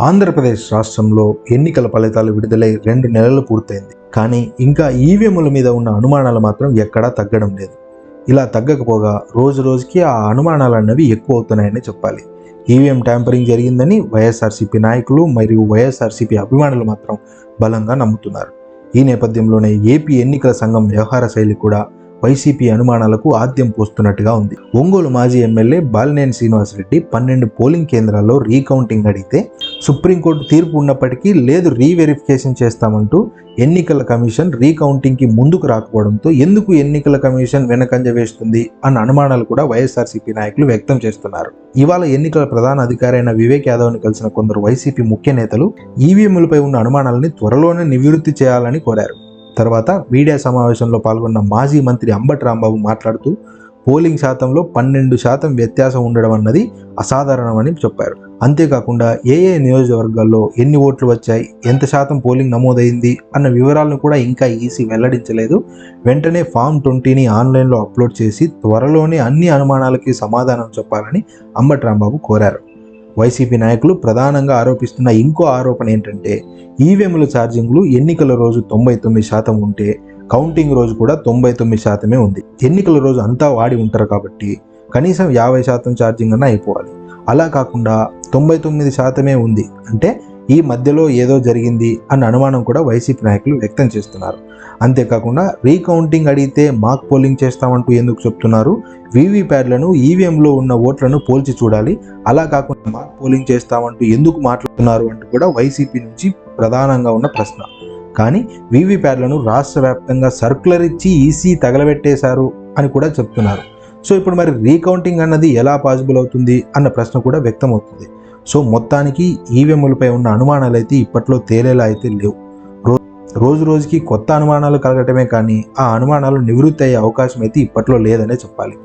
ఆంధ్రప్రదేశ్ రాష్ట్రంలో ఎన్నికల ఫలితాలు విడుదలై రెండు నెలలు పూర్తయింది. కానీ ఇంకా ఈవీఎంల మీద ఉన్న అనుమానాలు మాత్రం ఎక్కడా తగ్గడం లేదు. ఇలా తగ్గకపోగా రోజు రోజుకి ఆ అనుమానాలు అన్నవి ఎక్కువ అవుతున్నాయని చెప్పాలి. ఈవీఎం ట్యాంపరింగ్ జరిగిందని వైఎస్ఆర్సీపీ నాయకులు మరియు వైఎస్ఆర్సీపీ అభిమానులు మాత్రం బలంగా నమ్ముతున్నారు. ఈ నేపథ్యంలోనే ఏపీ ఎన్నికల సంఘం వ్యవహార శైలి కూడా వైసీపీ అనుమానాలకు ఆద్యం పోస్తున్నట్టుగా ఉంది. ఒంగోలు మాజీ ఎమ్మెల్యే బాలినేని శ్రీనివాసరెడ్డి పన్నెండు పోలింగ్ కేంద్రాల్లో రీకౌంటింగ్ అడిగితే సుప్రీంకోర్టు తీర్పు ఉన్నప్పటికీ లేదు రీవెరిఫికేషన్ చేస్తామంటూ ఎన్నికల కమిషన్ రీకౌంటింగ్కి ముందుకు రాకపోవడంతో ఎందుకు ఎన్నికల కమిషన్ వెనకంజ వేస్తుంది అన్న అనుమానాలు కూడా వైఎస్ఆర్సీపీ నాయకులు వ్యక్తం చేస్తున్నారు. ఇవాళ ఎన్నికల ప్రధాన అధికారి అయిన వివేక్ యాదవ్ని కలిసిన కొందరు వైసీపీ ముఖ్య నేతలు ఈవీఎంలపై ఉన్న అనుమానాలని త్వరలోనే నివృత్తి చేయాలని కోరారు. తర్వాత మీడియా సమావేశంలో పాల్గొన్న మాజీ మంత్రి అంబటి రాంబాబు మాట్లాడుతూ పోలింగ్ శాతంలో పన్నెండు శాతం వ్యత్యాసం ఉండడం అన్నది అసాధారణమని చెప్పారు. అంతేకాకుండా ఏ ఏ నియోజకవర్గాల్లో ఎన్ని ఓట్లు వచ్చాయి ఎంత శాతం పోలింగ్ నమోదైంది అన్న వివరాలను కూడా ఇంకా ఈసీ వెల్లడించలేదు. వెంటనే ఫామ్ ట్వంటీని ఆన్లైన్లో అప్లోడ్ చేసి త్వరలోనే అన్ని అనుమానాలకి సమాధానం చెప్పాలని అంబటి రాంబాబు కోరారు. వైసీపీ నాయకులు ప్రధానంగా ఆరోపిస్తున్న ఇంకో ఆరోపణ ఏంటంటే ఈవీఎంల ఛార్జింగ్లు ఎన్నికల రోజు తొంభై తొమ్మిది శాతం ఉంటే కౌంటింగ్ రోజు కూడా తొంభై తొమ్మిది శాతమే ఉంది. ఎన్నికల రోజు అంతా వాడి ఉంటారు కాబట్టి కనీసం యాభై శాతం ఛార్జింగ్ అన్న అయిపోవాలి. అలా కాకుండా తొంభై తొమ్మిది శాతమే ఉంది. అంటే ఈ మధ్యలో ఏదో జరిగింది అన్న అనుమానం కూడా వైసీపీ నాయకులు వ్యక్తం చేస్తున్నారు. అంతేకాకుండా రీకౌంటింగ్ అడిగితే మాక్ పోలింగ్ చేస్తామంటూ ఎందుకు చెప్తున్నారు? వీవీప్యాడ్లను ఈవీఎంలో ఉన్న ఓట్లను పోల్చి చూడాలి. అలా కాకుండా మాక్ పోలింగ్ చేస్తామంటూ ఎందుకు మాట్లాడుతున్నారు అంటూ కూడా వైసీపీ నుంచి ప్రధానంగా ఉన్న ప్రశ్న. కానీ వీవీప్యాడ్లను రాష్ట్ర వ్యాప్తంగా సర్కులర్ ఇచ్చి ఈసీ తగలబెట్టేశారు అని కూడా చెప్తున్నారు. సో ఇప్పుడు మరి రీకౌంటింగ్ అన్నది ఎలా పాసిబుల్ అవుతుంది అన్న ప్రశ్న కూడా వ్యక్తమవుతుంది. సో మొత్తానికి ఈవీఎంలపై ఉన్న అనుమానాలు అయితే ఇప్పట్లో తేలేలా అయితే లేవు. రోజు రోజుకి కొత్త అనుమానాలు కలగటమే కానీ ఆ అనుమానాలు నివృత్తి అయ్యే అవకాశం అయితే ఇప్పట్లో లేదనే చెప్పాలి.